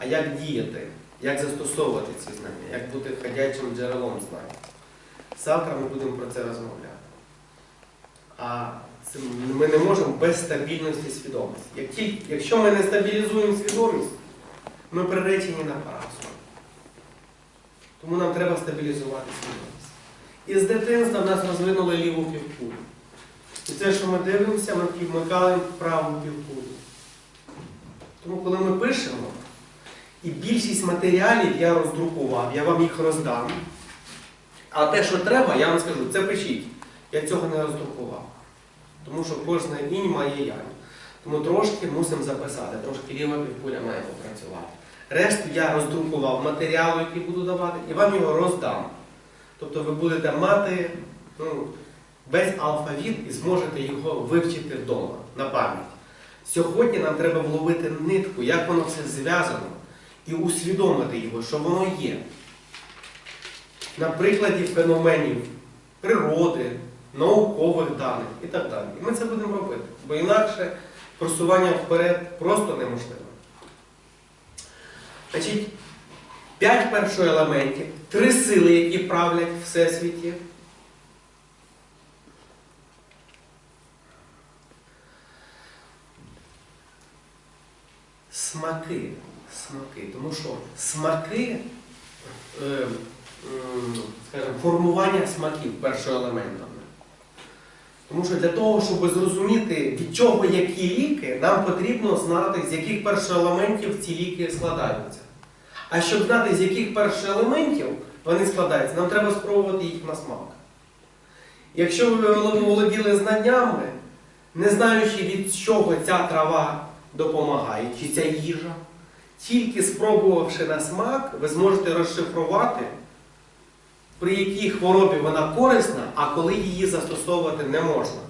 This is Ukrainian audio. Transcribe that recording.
а як діяти, як застосовувати ці знання, як бути ходячим джерелом знань. Завтра ми будемо про це розмовляти. А ми не можемо без стабільності свідомості. Якщо ми не стабілізуємо свідомість, ми приречені на поразку. Тому нам треба стабілізувати свідомість. І з дитинства в нас розвинули ліву півкулю. І те, що ми дивимося, ми вмикали праву півкулю. Тому коли ми пишемо, і більшість матеріалів я роздрукував, я вам їх роздам. А те, що треба, я вам скажу, це пишіть. Я цього не роздрукував. Тому що кожна інь має янь. Тому трошки мусимо записати, трошки ліва півкуля має попрацювати. Решту я роздрукував матеріал, який буду давати, і вам його роздам. Тобто ви будете мати ну, весь алфавіт і зможете його вивчити вдома на пам'ять. Сьогодні нам треба вловити нитку, як воно все зв'язано, і усвідомити його, що воно є. На прикладі феноменів природи, наукових даних і так далі. І ми це будемо робити, бо інакше просування вперед просто неможливо. Значить, п'ять першоелементів, три сили, які правлять всесвіті. Смаки. Смаки. Тому що смаки, е, скажімо, формування смаків першоелементами. Тому що для того, щоб зрозуміти, від чого які ліки, нам потрібно знати, з яких першоелементів ці ліки складаються. А щоб знати, з яких першоелементів вони складаються, нам треба спробувати їх на смак. Якщо ви володіли знаннями, не знаючи від чого ця трава допомагає, чи ця їжа, тільки спробувавши на смак, ви зможете розшифрувати, при якій хворобі вона корисна, а коли її застосовувати не можна.